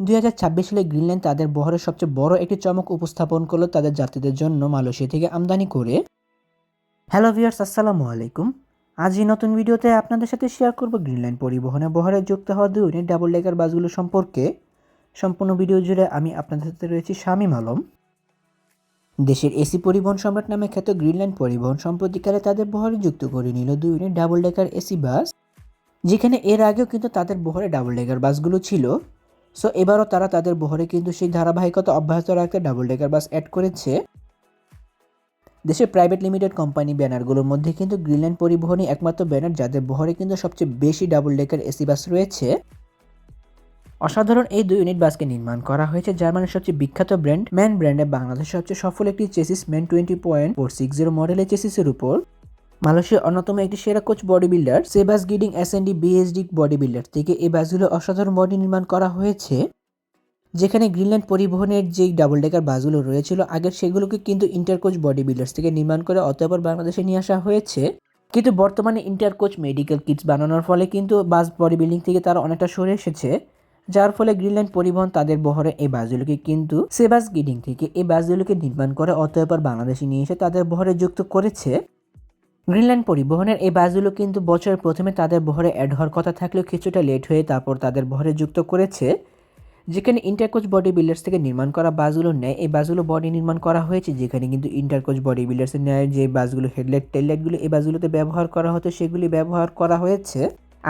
দুই হাজার ছাব্বিশ সালে গ্রিনল্যান্ড তাদের বহরের সবচেয়ে বড় একটি চমক উপস্থাপন করল তাদের যাত্রীদের জন্য মালয়েশিয়া থেকে আমদানি করে। হ্যালো ভিয়ার্স আসসালামু আলাইকুম। আজ এই নতুন ভিডিওতে আপনাদের সাথে শেয়ার করব গ্রিনল্যান্ড পরিবহনে বহরে যুক্ত হওয়া দুই ইউনিট ডাবল ডেকার বাসগুলো সম্পর্কে। সম্পূর্ণ ভিডিও জুড়ে আমি আপনাদের সাথে রয়েছি শামীম আলম। দেশের এসি পরিবহন সম্রাট নামে খ্যাত গ্রিনল্যান্ড পরিবহন সম্প্রতিকালে তাদের বহরে যুক্ত করে নিল দুই unit double decker AC bus, যেখানে এর আগেও কিন্তু তাদের বহরে ডাবল ডেকার বাসগুলো ছিল। সো এবারও তারা তাদের বহরে কিন্তু সেই ধারাবাহিকতা অব্যাহত রাখতে ডাবল ডেকার বাস অ্যাড করেছে। দেশের প্রাইভেট লিমিটেড কোম্পানি ব্যানারগুলোর মধ্যে কিন্তু গ্রিনল্যান্ড পরিবহনই একমাত্র ব্যানার, যাদের বহরে কিন্তু সবচেয়ে বেশি ডাবল ডেকার এসি বাস রয়েছে। অসাধারণ এই দুই ইউনিট বাসকে নির্মাণ করা হয়েছে, জার্মানির সবচেয়ে বিখ্যাত ব্র্যান্ড। ম্যান ব্র্যান্ডে বাংলাদেশের সবচেয়ে সফল একটি chassis MAN twenty point four six zero মডেলের চেসিসের উপর। মালয়েশিয়ার অন্যতম একটি সেরা কোচ বডি বিল্ডার সেবাস গিডিং S N D BSD body builder থেকে এই বাসগুলো অসাধারণ বডি নির্মাণ করা হয়েছে, যেখানে গ্রিনল্যান্ড পরিবহনের যেই ডাবল ডেকার বাসগুলো রয়েছিল, আগের সেগুলোকে কিন্তু ইন্টারকোচ বডি বিল্ডার্স থেকে নির্মাণ করে অতঃপর বাংলাদেশে নিয়ে আসা হয়েছে। কিন্তু বর্তমানে ইন্টারকোচ মেডিকেল কিটস বানানোর ফলে কিন্তু বাস বডি বিল্ডিং থেকে তারা অনেকটা সরে এসেছে, যার ফলে গ্রিনল্যান্ড পরিবহন তাদের বহরে এই বাসগুলোকে কিন্তু সেবাস গিডিং থেকে এই বাসগুলোকে নির্মাণ করে অতঃপর বাংলাদেশে নিয়ে এসে তাদের বহরে যুক্ত করেছে। গ্রিনল্যান্ড পরিবহনের এই বাসগুলো কিন্তু বছরের প্রথমে তাদের বহরে অ্যাড হওয়ার কথা থাকলেও কিছুটা লেট হয়ে তারপর তাদের বহরে যুক্ত করেছে। যেখানে ইন্টারকোচ বডি বিল্ডার্স থেকে নির্মাণ করা বাসগুলো নেয়, এই বাসগুলো বডি নির্মাণ করা হয়েছে, যেখানে কিন্তু ইন্টারকোচ বডি বিল্ডার্সের ন্যায় যে বাসগুলো হেডলাইট টেললাইটগুলো এই বাসগুলোতে ব্যবহার করা হতো, সেগুলি ব্যবহার করা হয়েছে।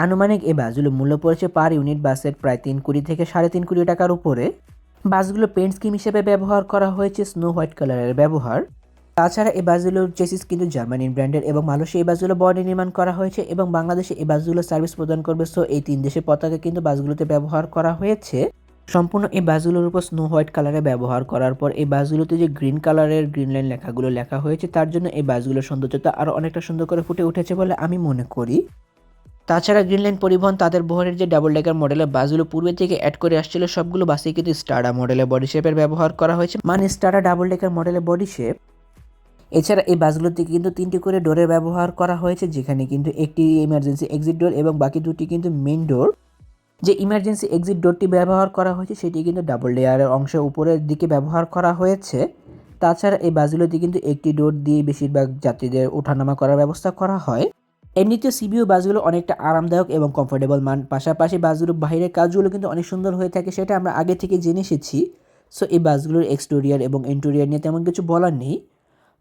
আনুমানিক এই বাসগুলো মূল্য পড়েছে পার ইউনিট বাসের প্রায় তিন কুড়ি থেকে সাড়ে তিন কোটি টাকার উপরে। বাসগুলো পেন্ট স্কিম হিসেবে ব্যবহার করা হয়েছে, স্নো হোয়াইট কালারের ব্যবহার। তাছাড়া এই বাসগুলোর চেসিস কিন্তু জার্মানির ব্র্যান্ডের এবং মালয়েশিয়া এই বাসগুলো বডি নির্মাণ করা হয়েছে এবং বাংলাদেশে এই বাসগুলো সার্ভিস প্রদান করবে। সো এই তিন দেশের পতাকা কিন্তু বাসগুলোতে ব্যবহার করা হয়েছে। সম্পূর্ণ এই বাসগুলোর উপর স্নো হোয়াইট কালারে ব্যবহার করার পর এই বাসগুলোতে যে গ্রিন কালারের গ্রিন লাইন লেখাগুলো লেখা হয়েছে, তার জন্য এই বাসগুলোর সৌন্দর্যতা আরও অনেকটা সুন্দর করে ফুটে উঠেছে বলে আমি মনে করি। তাছাড়া গ্রিনল্যান্ড পরিবহন তাদের বহরের যে ডাবল ডেকার মডেলের বাসগুলো পূর্বে থেকে অ্যাড করে আসছিল, সবগুলো বাসে কিন্তু স্টাডা মডেলের বডি শেপের ব্যবহার করা হয়েছে। মানে স্টাডা ডাবল ডেকার মডেলের বডি শেপ। এছাড়া এই বাসগুলোতে কিন্তু তিনটি করে ডোরের ব্যবহার করা হয়েছে, যেখানে কিন্তু একটি ইমার্জেন্সি এক্সিট ডোর এবং বাকি দুটি কিন্তু মেন ডোর যে ইমার্জেন্সি এক্সিট ডোরটি ব্যবহার করা হয়েছে, সেটি কিন্তু ডাবল লেয়ারের অংশ উপরের দিকে ব্যবহার করা হয়েছে। তাছাড়া এই বাসগুলোতে কিন্তু একটি ডোর দিয়ে বেশিরভাগ যাত্রীদের ওঠানামা করার ব্যবস্থা করা হয়। এমনিতে সিবিও বাসগুলো অনেকটা আরামদায়ক এবং কমফোর্টেবল মান। পাশাপাশি বাসগুলো বাইরের কাজগুলো কিন্তু অনেক সুন্দর হয়ে থাকে, সেটা আমরা আগে থেকে জেনে এসেছি। সো এই বাসগুলোর এক্সটোরিয়ার এবং ইন্টেরিয়ার নিয়ে তেমন কিছু বলার নেই।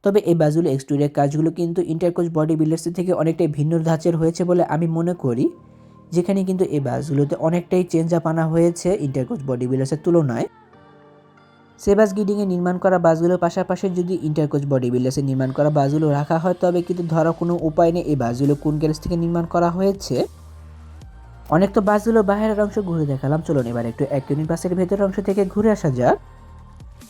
তবে এই বাসগুলো এক্সটোরিয়ার কাজগুলো কিন্তু ইন্টারকোচ বডি বিল্ডার্সের থেকে অনেকটাই ভিন্ন ধাঁচের হয়েছে বলে আমি মনে করি। যেখানে কিন্তু এই বাসগুলোতে অনেকটাই চেঞ্জ আপ আনা হয়েছে ইন্টারকোচ বডি বিল্ডার্সের তুলনায়। সেবাস গিডিংয়ে নির্মাণ করা বাসগুলোর পাশাপাশি যদি ইন্টারকোচ বডি বিল্ডার্সে নির্মাণ করা বাসগুলো রাখা হয়, তবে কিন্তু ধরা কোনো উপায় নেই এই বাসগুলো কোন গ্যারেজ থেকে নির্মাণ করা হয়েছে। অনেক তো বাসগুলো বাইরের অংশ ঘুরে দেখালাম। চলুন এবার একটু এক ইউনিট বাসের ভেতরের অংশ থেকে ঘুরে আসা যাক।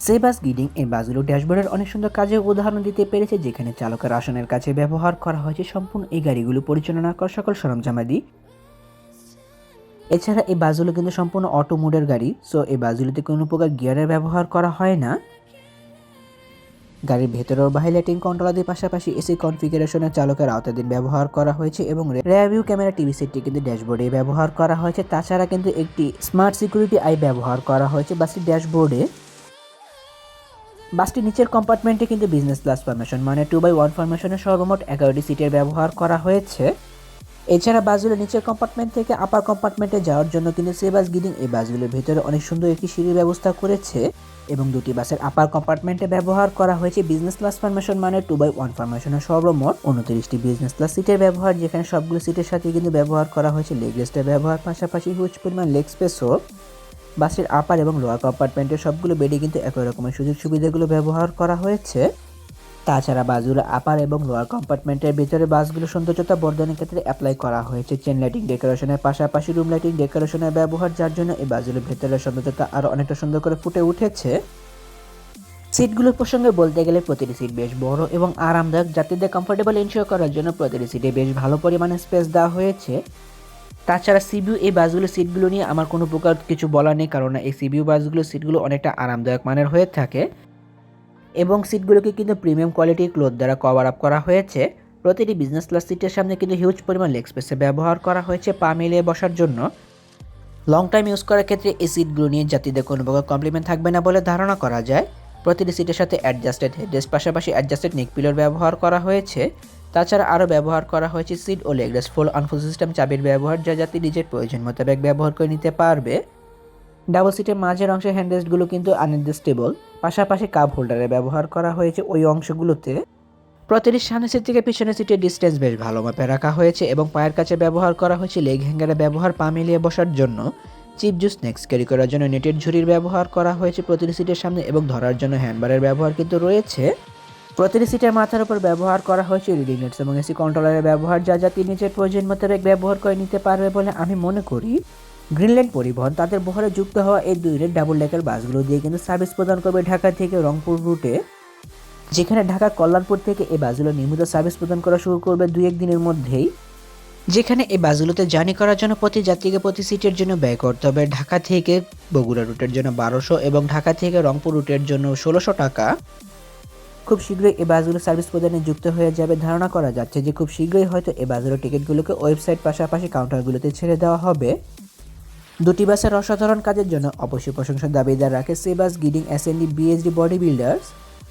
সেই বাস গিডিং এই বাসগুলো ড্যাশবোর্ডের অনেক সুন্দর কাজে উদাহরণ দিতে পেরেছে, যেখানে চালকের আসনের কাছে ব্যবহার করা হয়েছে সম্পূর্ণ এই গাড়িগুলো পরিচালনা করা সকল সরঞ্জামাদি। এছাড়া এই বাসগুলো কিন্তু সম্পূর্ণ অটো মোডের গাড়ি সো এই বাসগুলোতে কোনো প্রকার গিয়ারের ব্যবহার করা হয় না। গাড়ির ভেতরে ও বাহির লাইটিং কন্ট্রোলাদের পাশাপাশি এসি কনফিগারেশনের চালকের আওতাধীন ব্যবহার করা হয়েছে এবং রেভিউ ক্যামেরা টিভি সেটটি কিন্তু ড্যাশবোর্ডে ব্যবহার করা হয়েছে। তাছাড়া কিন্তু একটি স্মার্ট সিকিউরিটি আই ব্যবহার করা হয়েছে বাসটির ড্যাশবোর্ডে। বাসটির নিচের কম্পার্টমেন্টে কিন্তু বিজনেস ক্লাস ফরমেশন মানে টু বাই ওয়ান ফরমেশনের সর্বমোট এগারোটি সিটের ব্যবহার করা হয়েছে। এছাড়া বাসগুলো নিচের কম্পার্টমেন্ট থেকে আপার কম্পার্টমেন্টে যাওয়ার জন্য কিন্তু সে বাস গিডিং এই বাসগুলোর ভেতরে অনেক সুন্দর একটি সিঁড়ির ব্যবস্থা করেছে এবং দুটি বাসের আপার কম্পার্টমেন্টে ব্যবহার করা হয়েছে বিজনেস ক্লাস ফরমেশন মানে টু বাই ওয়ান ফরমেশনের সর্বমোট উনত্রিশটি বিজনেস ক্লাস সিটের ব্যবহার, যেখানে সবগুলো সিটের সাথে কিন্তু ব্যবহার করা হয়েছে লেগ রেস্টের ব্যবহার, পাশাপাশি হিউজ পরিমাণ লেগ স্পেসও বাসের আপার এবং লোয়ার কম্পার্টমেন্টের সবগুলো বেডে কিন্তু একই রকমের সুযোগ সুবিধাগুলো ব্যবহার করা হয়েছে। তাছাড়া বাসগুলো আপার এবং লোয়ার কম্পার্টমেন্টের ভিতরে বাসগুলো সৌন্দর্যতা বর্ধনের ক্ষেত্রে অ্যাপ্লাই করা হয়েছে। চেন লাইটিং ডেকোরেশনের পাশাপাশি রুম লাইটিং ডেকোরেশনের ব্যবহার, যার জন্য এই বাসগুলোর ভেতরের সৌন্দর্যতা আরও অনেকটা সুন্দর করে ফুটে উঠেছে। সিটগুলোর প্রসঙ্গে বলতে গেলে প্রতিটি সিট বেশ বড় এবং আরামদায়ক। যাত্রীদের কমফোর্টেবল এনশিওর করার জন্য প্রতিটি সিটে বেশ ভালো পরিমাণে স্পেস দেওয়া হয়েছে। তাছাড়া সিবিউ এই বাসগুলো সিটগুলো নিয়ে আমার কোনো প্রকার কিছু বলার নেই, কারণ এই সিবিউ বাসগুলো, সিটগুলো অনেকটা আরামদায়ক মানের হয়ে থাকে। এবং সিটগুলোকে কিন্তু প্রিমিয়াম কোয়ালিটির ক্লোথ দ্বারা কভার আপ করা হয়েছে। প্রতিটি বিজনেস ক্লাস সিটের সামনে কিন্তু হিউজ পরিমাণ লেগ স্পেসে ব্যবহার করা হয়েছে পা মিলিয়ে বসার জন্য। লং টাইম ইউজ করার ক্ষেত্রে এই সিটগুলো নিয়ে যাত্রীদের কোনো প্রকার কমপ্লিমেন্ট থাকবে না বলে ধারণা করা যায়। প্রতিটি সিটের সাথে অ্যাডজাস্টেড হেডরেস্ট, পাশাপাশি অ্যাডজাস্টেড নেক ব্যবহার করা হয়েছে। তাছাড়া আরও ব্যবহার করা হয়েছে সিট ও লেগরেস ফুল আনফুল সিস্টেম, চাবির ব্যবহার, যা যাতে নিজের প্রয়োজন মোতাবেক ব্যবহার করে নিতে পারবে। ডাবল সিটের মাঝের অংশের হ্যান্ডরেস্টগুলো কিন্তু আনএডজাস্টেবল, পাশাপাশি কাপ হোল্ডারে ব্যবহার করা হয়েছে ওই অংশগুলোতে। প্রতিটি সামনের সিট থেকে পিছনের সিটের ডিস্টেন্স বেশ ভালো মাপে রাখা হয়েছে এবং পায়ের কাছে ব্যবহার করা হয়েছে লেগ হ্যাঙ্গারের ব্যবহার পা মিলিয়ে বসার জন্য। চিপ জুস স্ন্যাক্স ক্যারি করার জন্য নেটের ঝুড়ির ব্যবহার করা হয়েছে প্রতিটি সিটের সামনে এবং ধরার জন্য হ্যান্ডবারের ব্যবহার কিন্তু রয়েছে। প্রতিটি সিটের মাথার উপর ব্যবহার করা হয়েছে রিডিং নেটস এবং এসি কন্ট্রোলারের ব্যবহার যা যাত্রী নিজের প্রয়োজন মোতাবেক ব্যবহার করে নিতে পারবে বলে আমি মনে করি। গ্রিনল্যান্ড পরিবহন তাদের বহরে যুক্ত হওয়া এই দুই রেট ডাবল ডেকার বাসগুলো দিয়ে কিন্তু সার্ভিস প্রদান করবে ঢাকা থেকে রংপুর রুটে যেখানে ঢাকা কল্যাণপুর থেকে এই বাসগুলো নিয়মিত সার্ভিস প্রদান করা শুরু করবে দুই এক দিনের মধ্যেই। যেখানে এই বাসগুলোতে জার্নি করার জন্য প্রতি যাত্রীকে প্রতি সিটের জন্য ব্যয় করতে হবে। ঢাকা থেকে বগুড়া রুটের জন্য বারোশো এবং ঢাকা থেকে রংপুর রুটের জন্য ষোলোশো টাকা। খুব শীঘ্রই এই বাসগুলো সার্ভিস প্রদানে যুক্ত হয়ে যাবে। ধারণা করা যাচ্ছে যে খুব শীঘ্রই হয়তো এই বাসগুলোর টিকিটগুলোকে ওয়েবসাইট পাশাপাশি কাউন্টারগুলোতে ছেড়ে দেওয়া হবে। দুটি বাসের অসাধারণ কাজের জন্য অবশ্যই প্রশংসার দাবিদার রাখে সে বাস গিডিং এসএনডি বিএসডি বডি বিল্ডার্স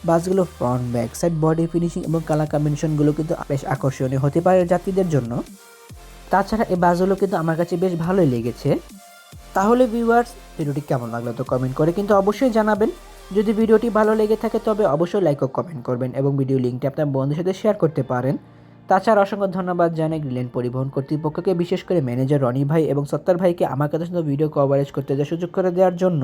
বাসগুলো front back side body finishing এবং কালার কম্বিনেশনগুলো কিন্তু বেশ আকর্ষণীয় হতে পারে যাত্রীদের জন্য। তাছাড়া এই বাসগুলো কিন্তু আমার কাছে বেশ ভালোই লেগেছে। তাহলে ভিউয়ার্স ভিডিওটি কেমন লাগল তো কমেন্ট করে কিন্তু অবশ্যই জানাবেন। যদি ভিডিওটি ভালো লেগে থাকে তবে অবশ্যই লাইক ও কমেন্ট করবেন এবং ভিডিও লিঙ্কটি আপনার বন্ধুদের সাথে শেয়ার করতে পারেন। তাছাড়া অসংখ্য ধন্যবাদ জানাই গ্রিলেন পরিবহন কর্তৃপক্ষকে, বিশেষ করে ম্যানেজার রনি ভাই এবং সত্তার ভাইকে আমার কাছে সাথে ভিডিও কভারেজ করতে দেওয়ার সুযোগ করে দেওয়ার জন্য।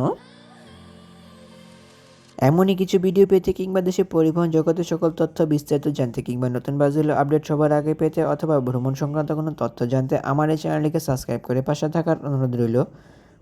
এমনই কিছু ভিডিও পেতে কিংবা দেশে পরিবহন জগতের সকল তথ্য বিস্তারিত জানতে কিংবা নতুন বাসগুলো আপডেট সবার আগে পেতে অথবা ভ্রমণ সংক্রান্ত কোনো তথ্য জানতে আমার এই চ্যানেলটিকে সাবস্ক্রাইব করে পাশে থাকার অনুরোধ রইল।